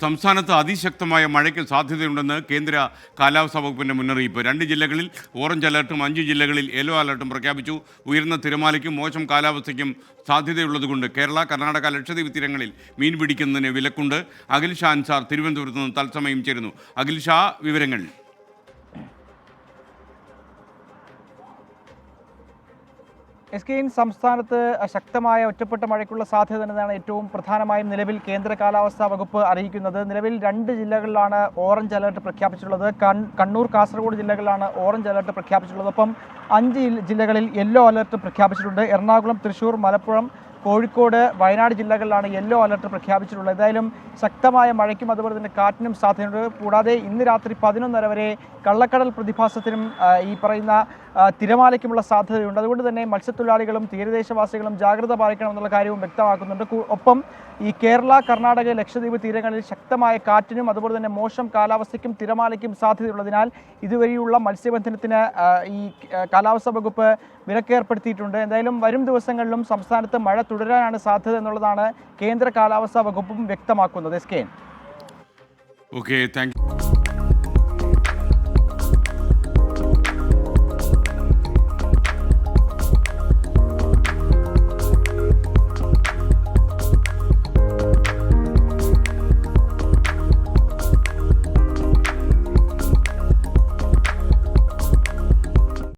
സംസ്ഥാനത്ത് അതിശക്തമായ മഴയ്ക്ക് സാധ്യതയുണ്ടെന്ന് കേന്ദ്ര കാലാവസ്ഥാ വകുപ്പിന്റെ മുന്നറിയിപ്പ്. രണ്ട് ജില്ലകളിൽ ഓറഞ്ച് അലർട്ടും അഞ്ച് ജില്ലകളിൽ യെല്ലോ അലർട്ടും പ്രഖ്യാപിച്ചു. ഉയർന്ന തിരമാലയ്ക്കും മോശം കാലാവസ്ഥയ്ക്കും സാധ്യതയുള്ളതുകൊണ്ട് കേരള കർണാടക ലക്ഷദ്വീപ് തീരങ്ങളിൽ മീൻ പിടിക്കുന്നതിന് വിലക്കുണ്ട്. അഖിൽ ഷാ അൻസാർ തിരുവനന്തപുരത്ത് നിന്ന് തത്സമയം ചേരുന്നു. അഖിൽ ഷാ വിവരങ്ങൾ. എസ് കെ ഇൻ സംസ്ഥാനത്ത് ശക്തമായ ഒറ്റപ്പെട്ട മഴയ്ക്കുള്ള സാധ്യത തന്നെയാണ് ഏറ്റവും പ്രധാനമായും നിലവിൽ കേന്ദ്ര കാലാവസ്ഥാ വകുപ്പ് അറിയിക്കുന്നത്. നിലവിൽ രണ്ട് ജില്ലകളിലാണ് ഓറഞ്ച് അലർട്ട് പ്രഖ്യാപിച്ചിട്ടുള്ളത്. കണ്ണൂർ കാസർഗോഡ് ജില്ലകളിലാണ് ഓറഞ്ച് അലർട്ട് പ്രഖ്യാപിച്ചിട്ടുള്ളത്. ഒപ്പം അഞ്ച് ജില്ലകളിൽ യെല്ലോ അലർട്ട് പ്രഖ്യാപിച്ചിട്ടുണ്ട്. എറണാകുളം തൃശൂർ മലപ്പുറം കോഴിക്കോട് വയനാട് ജില്ലകളിലാണ് യെല്ലോ അലർട്ട് പ്രഖ്യാപിച്ചിട്ടുള്ളത്. ഏതായാലും ശക്തമായ മഴയ്ക്കും അതുപോലെ തന്നെ കാറ്റിനും സാധ്യതയുണ്ട്. കൂടാതെ ഇന്ന് രാത്രി പതിനൊന്നര വരെ കള്ളക്കടൽ പ്രതിഭാസത്തിനും ഈ പറയുന്ന തിരമാലയ്ക്കുമുള്ള സാധ്യതയുണ്ട്. അതുകൊണ്ട് തന്നെ മത്സ്യത്തൊഴിലാളികളും തീരദേശവാസികളും ജാഗ്രത പാലിക്കണം എന്നുള്ള കാര്യവും വ്യക്തമാക്കുന്നുണ്ട്. ഒപ്പം ഈ കേരള കർണാടക ലക്ഷദ്വീപ് തീരങ്ങളിൽ ശക്തമായ കാറ്റിനും അതുപോലെ തന്നെ മോശം കാലാവസ്ഥയ്ക്കും തിരമാലയ്ക്കും സാധ്യതയുള്ളതിനാൽ ഇതുവരെയുള്ള മത്സ്യബന്ധനത്തിന് ഈ കാലാവസ്ഥാ വകുപ്പ് വിലക്കേർപ്പെടുത്തിയിട്ടുണ്ട്. എന്തായാലും വരും ദിവസങ്ങളിലും സംസ്ഥാനത്ത് മഴ തുടരാനാണ് സാധ്യത എന്നുള്ളതാണ് കേന്ദ്ര കാലാവസ്ഥാ വകുപ്പും വ്യക്തമാക്കുന്നത്. S K okay thank